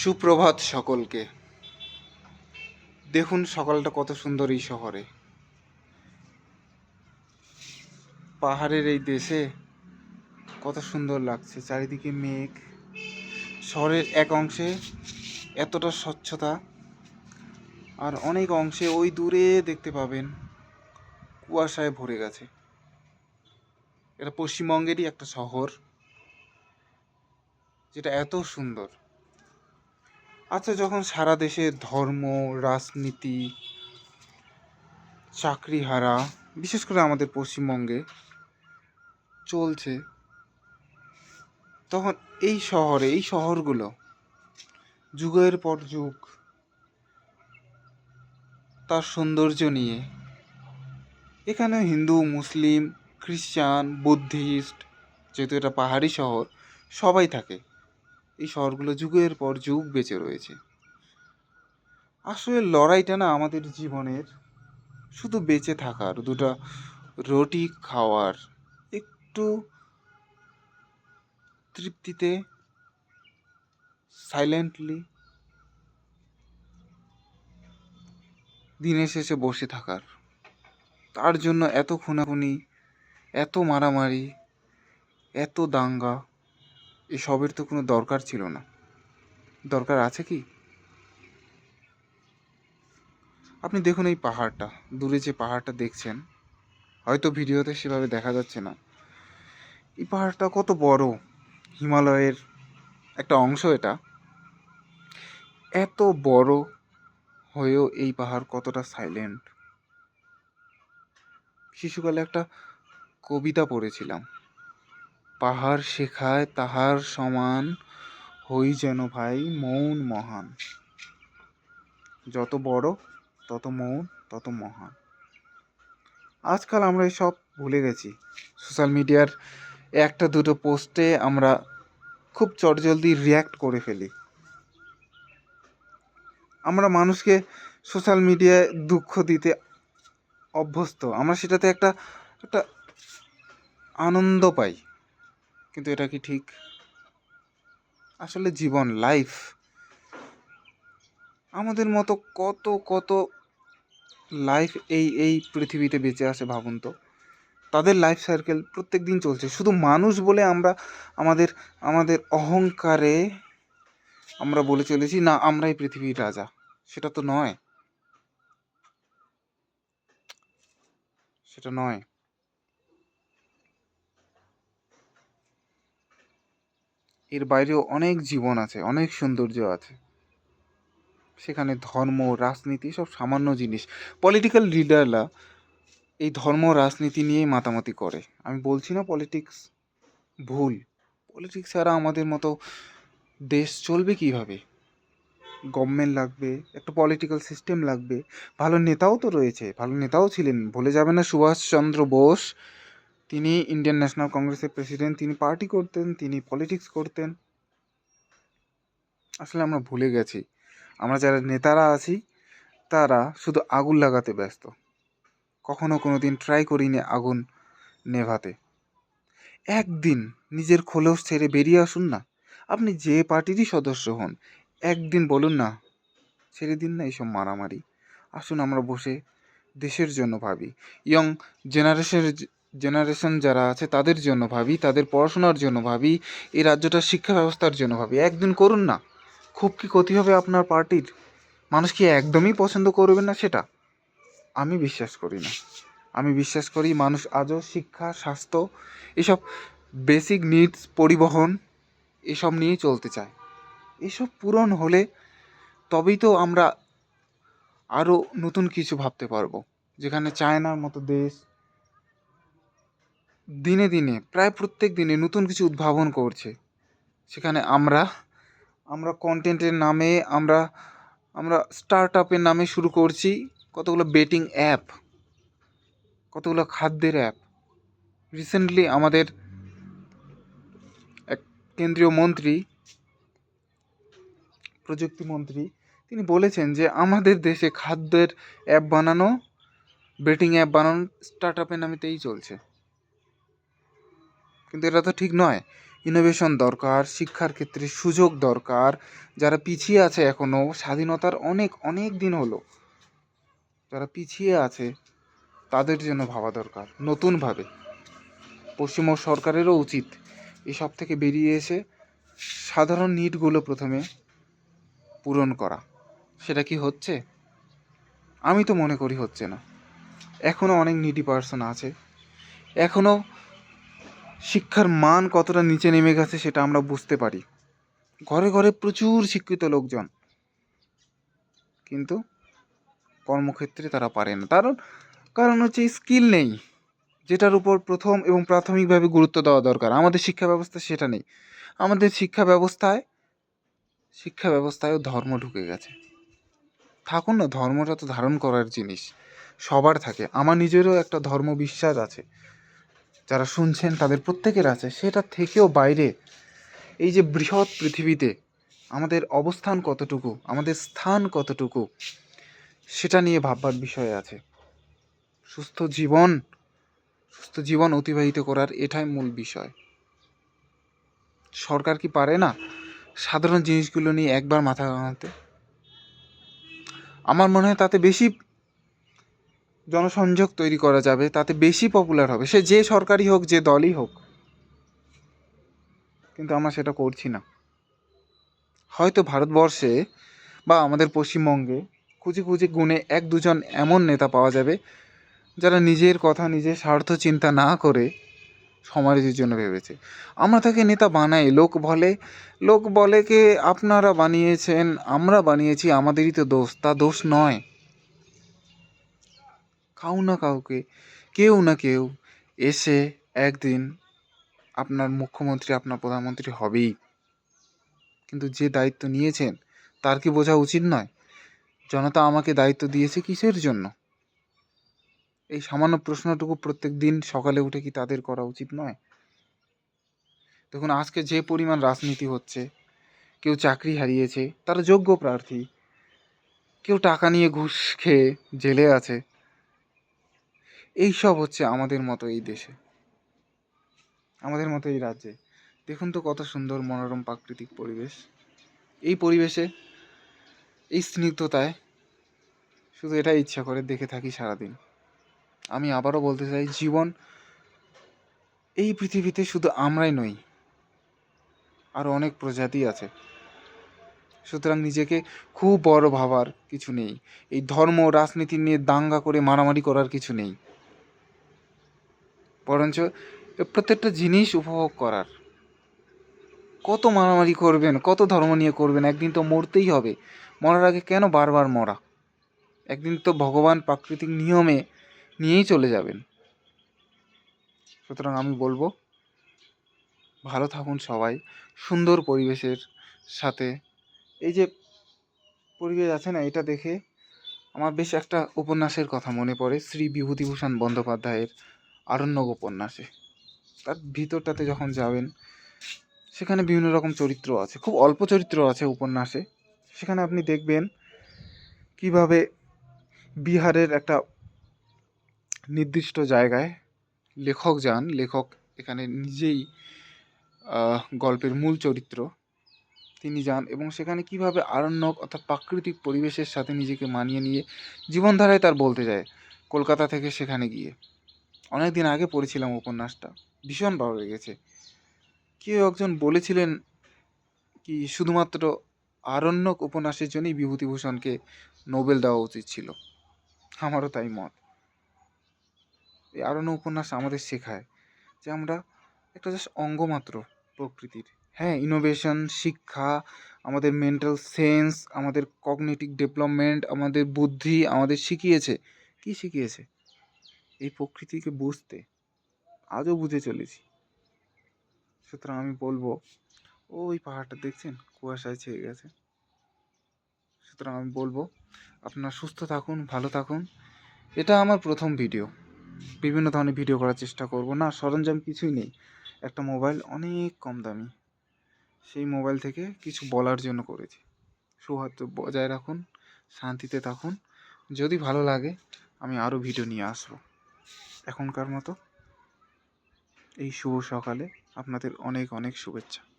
সুপ্রভাত সকলকে। দেখুন সকালটা কত সুন্দর এই শহরে। পাহাড়ের এই দেশে কত সুন্দর লাগছে, চারিদিকে মেঘ। শহরের এক অংশে এতটা স্বচ্ছতা, আর অনেক অংশে ওই দূরে দেখতে পাবেন কুয়াশায় ভরে গেছে। এটা পশ্চিমবঙ্গেরই একটা শহর, যেটা এত সুন্দর। আচ্ছা যখন সারা দেশে ধর্ম, রাজনীতি চাকরি হারা বিশেষ করে আমাদের পশ্চিমবঙ্গে চলছে, তখন এই শহরে, এই শহরগুলো যুগের পর যুগ তার সৌন্দর্য নিয়ে, এখানে হিন্দু, মুসলিম, খ্রিস্টান, বুদ্ধিস্ট, যেহেতু এটা পাহাড়ি শহর, সবাই থাকে। এই শহরগুলো যুগের পর যুগ বেঁচে রয়েছে। আসলে লড়াইটা না আমাদের জীবনের শুধু বেঁচে থাকার, দুটো রুটি খাওয়ার, একটু তৃপ্তিতে সাইলেন্টলি দিনের শেষে বসে থাকার। তার জন্য এত খুনাখুনি, এত মারামারি, এত দাঙ্গা এসবের তো কোনো দরকার ছিল না। দরকার আছে কি? আপনি দেখুন এই পাহাড়টা। দূরে যে পাহাড়টা দেখছেন, হয়তো ভিডিওতে সেভাবে দেখা যাচ্ছে না। এই পাহাড়টা কত বড়। হিমালয়ের একটা অংশ এটা। এত বড় হয়েও এই পাহাড় কতটা সাইলেন্ট শিশুকালে একটা কবিতা পড়েছিলাম। পাহাড় শেখায় তাহার সমান হই যেন ভাই মৌন মহান। যত বড়, তত মৌন, তত মহান। আজকাল আমরা সব ভুলে গেছি। সোশ্যাল মিডিয়ার একটা দুটো পোস্টে আমরা খুব চটজলদি রিয়্যাক্ট করে ফেলি। আমরা মানুষকে সোশ্যাল মিডিয়ায় দুঃখ দিতে অভ্যস্ত। আমরা সেটাতে একটা একটা আনন্দ পাই। কিন্তু এটা কি ঠিক? আসলে জীবন লাইফ আমাদের মতো কত কত লাইফ এই এই পৃথিবীতে বেঁচে আছে ভাবুন তো। তাদের লাইফ সার্কেল প্রত্যেক দিন চলছে। শুধু মানুষ বলে আমরা আমাদের আমাদের অহংকারে আমরা বলে চলেছি, না আমরাই পৃথিবীর রাজা। সেটা তো নয়। সেটা নয়। এর বাইরেও অনেক জীবন আছে, অনেক সৌন্দর্য আছে। সেখানে ধর্ম, রাজনীতি সব সামান্য জিনিস। পলিটিক্যাল লিডাররা এই ধর্ম, রাজনীতি নিয়েই মাতামাতি করে। আমি বলছি না পলিটিক্স ভুল। পলিটিক্স ছাড়া আমাদের মতো দেশ চলবে কীভাবে? গভর্নমেন্ট লাগবে, একটা পলিটিক্যাল সিস্টেম লাগবে। ভালো নেতাও তো রয়েছে, ভালো নেতাও ছিলেন। ভুলে যাবে না সুভাষচন্দ্র বোস। তিনি ইন্ডিয়ান ন্যাশনাল কংগ্রেসের প্রেসিডেন্ট তিনি পার্টি করতেন, তিনি পলিটিক্স করতেন। আসলে আমরা ভুলে গেছি। আমরা যারা নেতারা আছি, তারা শুধু আগুন লাগাতে ব্যস্ত। কখনো কোনো দিন ট্রাই করিনি আগুন নেভাতে। একদিন নিজের খোলস ছেড়ে বেরিয়ে আসুন না। আপনি যে পার্টিরই সদস্য হন, একদিন বলুন না, ছেড়ে দিন না এইসব মারামারি। আসুন আমরা বসে দেশের জন্য ভাবি। ইয়ং জেনারেশনের জেনারেশন যারা আছে, তাদের জন্য ভাবি, তাদের পড়াশোনার জন্য ভাবি, এই রাজ্যটার শিক্ষা ব্যবস্থার জন্য ভাবি। একদিন করুন না, খুব কি ক্ষতি হবে আপনার পার্টির? মানুষ কি একদমই পছন্দ করবে না সেটা? আমি বিশ্বাস করি না। আমি বিশ্বাস করি মানুষ আজও শিক্ষা, স্বাস্থ্য, এসব বেসিক নিডস পরিবহন, এসব নিয়েই চলতে চায়। এসব পূরণ হলে তবেই তো আমরা আরও নতুন কিছু ভাবতে পারব। যেখানে চায়নার মতো দেশ দিনে দিনে, প্রায় প্রত্যেক দিনে নতুন কিছু উদ্ভাবন করছে। সেখানে আমরা আমরা কন্টেন্টের নামে, আমরা আমরা স্টার্ট আপের নামে শুরু করছি। কতগুলো বেটিং অ্যাপ কতগুলো খাদ্যের অ্যাপ রিসেন্টলি আমাদের এক কেন্দ্রীয় মন্ত্রী প্রযুক্তিমন্ত্রী তিনি বলেছেন যে আমাদের দেশে খাদ্যের অ্যাপ বানানো বেটিং অ্যাপ বানানো স্টার্ট আপের নামেতেই চলছে। কিন্তু এটা তো ঠিক নয়। ইনোভেশন দরকার, শিক্ষার ক্ষেত্রে সুযোগ দরকার। যারা পিছিয়ে আছে এখনও স্বাধীনতার অনেক অনেক দিন হলো, যারা পিছিয়ে আছে, তাদের জন্য ভাবা দরকার, নতুনভাবে। পশ্চিমবঙ্গ সরকারেরও উচিত এসব থেকে বেরিয়ে এসে সাধারণ নিটগুলো প্রথমে পূরণ করা। সেটা কি হচ্ছে? আমি তো মনে করি হচ্ছে না। এখনও অনেক নিডি পার্সন আছে। এখনও শিক্ষার মান কতটা নিচে নেমে গেছে সেটা আমরা বুঝতে পারি। ঘরে ঘরে প্রচুর শিক্ষিত লোকজন। কিন্তু কর্মক্ষেত্রে তারা পারে না। কারণ কারণ হচ্ছে স্কিল নেই। যেটার উপর প্রথম এবং প্রাথমিকভাবে গুরুত্ব দেওয়া দরকার। আমাদের শিক্ষা ব্যবস্থা সেটা নেই। আমাদের শিক্ষা ব্যবস্থায়, শিক্ষা ব্যবস্থায়ও ধর্ম ঢুকে গেছে। থাকুন না, ধর্মটা তো ধারণ করার জিনিস। সবার থাকে। আমার নিজেরও একটা ধর্ম বিশ্বাস আছে। যারা শুনছেন, তাদের প্রত্যেকের আছে। সেটা থেকেও বাইরে। এই যে বৃহৎ পৃথিবীতে আমাদের অবস্থান কতটুকু, আমাদের স্থান কতটুকু, সেটা নিয়ে ভাববার বিষয় আছে। সুস্থ জীবন সুস্থ জীবন অতিবাহিত করার এটাই মূল বিষয়। সরকার কি পারে না সাধারণ জিনিসগুলো নিয়ে একবার মাথা ঘামাতে? আমার মনে হয় তাতে বেশি জনসংযোগ তৈরি করা যাবে, তাতে বেশি পপুলার হবে। সে যে সরকারি হোক, যে দলই হোক। কিন্তু আমরা সেটা করছি না। হয়তো ভারতবর্ষে বা আমাদের পশ্চিমবঙ্গে খুঁজে খুঁজে গুণে এক দুজন এমন নেতা পাওয়া যাবে, যারা নিজের কথা, নিজের স্বার্থ চিন্তা না করে সমাজের জন্য ভেবেছে। আমরা তাকে নেতা বানাই, লোক বলে। লোক বলে কে, আপনারা বানিয়েছেন, আমরা বানিয়েছি, আমাদেরই তো দোষ। তা দোষ নয়। কাউ না কাউকে, কেউ না কেউ এসে একদিন আপনার মুখ্যমন্ত্রী, আপনার প্রধানমন্ত্রী হবেই। কিন্তু যে দায়িত্ব নিয়েছেন, তার কি বোঝা উচিত নয়? জনতা আমাকে দায়িত্ব দিয়েছে কিসের জন্য? এই সামান্য প্রশ্নটুকু প্রত্যেক দিন সকালে উঠে কি তাদের করা উচিত নয়? দেখুন, আজকে যে পরিমাণ রাজনীতি হচ্ছে, কেউ চাকরি হারিয়েছে, তারা যোগ্য প্রার্থী। কেউ টাকা নিয়ে ঘুষ খেয়ে জেলে আছে এই সব হচ্ছে আমাদের মতো এই দেশে। আমাদের মতো এই রাজ্যে। দেখুন তো কত সুন্দর মনোরম প্রাকৃতিক পরিবেশ। এই পরিবেশে, এই স্নিগ্ধতায় শুধু এটাই ইচ্ছা করে দেখে থাকি সারাদিন। আমি আবারও বলতে চাই, জীবন এই পৃথিবীতে শুধু আমরাই নই আরও অনেক প্রজাতি আছে। সুতরাং নিজেকে খুব বড় ভাবার কিছু নেই। এই ধর্ম রাজনীতি নিয়ে দাঙ্গা করে মারামারি করার কিছু নেই। বরঞ্চ প্রত্যেকটা জিনিস উপভোগ করার। কত মারামারি করবেন, কত ধর্ম নিয়ে করবেন, একদিন তো মরতেই হবে। মরার আগে কেন বারবার মরা? একদিন তো ভগবান প্রাকৃতিক নিয়মে নিয়েই চলে যাবেন। সুতরাং আমি বলব, ভালো থাকুন সবাই। সুন্দর পরিবেশের সাথে। এই যে পরিবেশ আছে না, এটা দেখে আমার বেশ একটা উপন্যাসের কথা মনে পড়ে, শ্রী বিভূতিভূষণ বন্দ্যোপাধ্যায়ের। আরণ্যক উপন্যাসে তার ভিতরটাতে যখন যাবেন, সেখানে বিভিন্ন রকম চরিত্র আছে, খুব অল্প চরিত্র আছে উপন্যাসে। সেখানে আপনি দেখবেন কীভাবে বিহারের একটা নির্দিষ্ট জায়গায় লেখক যান। লেখক এখানে নিজেই গল্পের মূল চরিত্র তিনি যান এবং সেখানে কীভাবে আরণ্যক অর্থাৎ প্রাকৃতিক পরিবেশের সাথে নিজেকে মানিয়ে নিয়ে জীবনধারায় তার বলতে যায়, কলকাতা থেকে সেখানে গিয়ে। অনেক দিন আগে পড়েছিলাম উপন্যাসটা। ভীষণ ভালো লেগেছে। কেউ একজন বলেছিলেন কি শুধুমাত্র আরণ্যক উপন্যাসের জন্যই বিভূতিভূষণকে নোবেল দেওয়া উচিত ছিল। আমারও তাই মত। এই আরণ্য উপন্যাস আমাদের শেখায় যে আমরা একটা জাস্ট অঙ্গ মাত্র প্রকৃতির। হ্যাঁ ইনোভেশন শিক্ষা, আমাদের মেন্টাল সেন্স আমাদের কগনিটিভ ডেভেলপমেন্ট আমাদের বুদ্ধি আমাদের শিখিয়েছে। কি শিখিয়েছে? এই প্রকৃতিকে বুঝতে আজও বুঝে চলেছি। সুতরাং আমি বলব ওই পাহাড়টা দেখছেন? কুয়াশায় ছেয়ে গেছে। সুতরাং আমি বলব, আপনারা সুস্থ থাকুন, ভালো থাকুন। এটা আমার প্রথম ভিডিও। বিভিন্ন ধরনের ভিডিও করার চেষ্টা করব না, সরঞ্জাম কিছুই নেই। একটা মোবাইল অনেক কম দামি। সেই মোবাইল থেকে কিছু বলার জন্য করেছি। সৌহার্দ্য বজায় রাখুন, শান্তিতে থাকুন। যদি ভালো লাগে, আমি আরও ভিডিও নিয়ে আসব। এখনকার মতো। এই শুভ সকালে আপনাদের অনেক অনেক শুভেচ্ছা।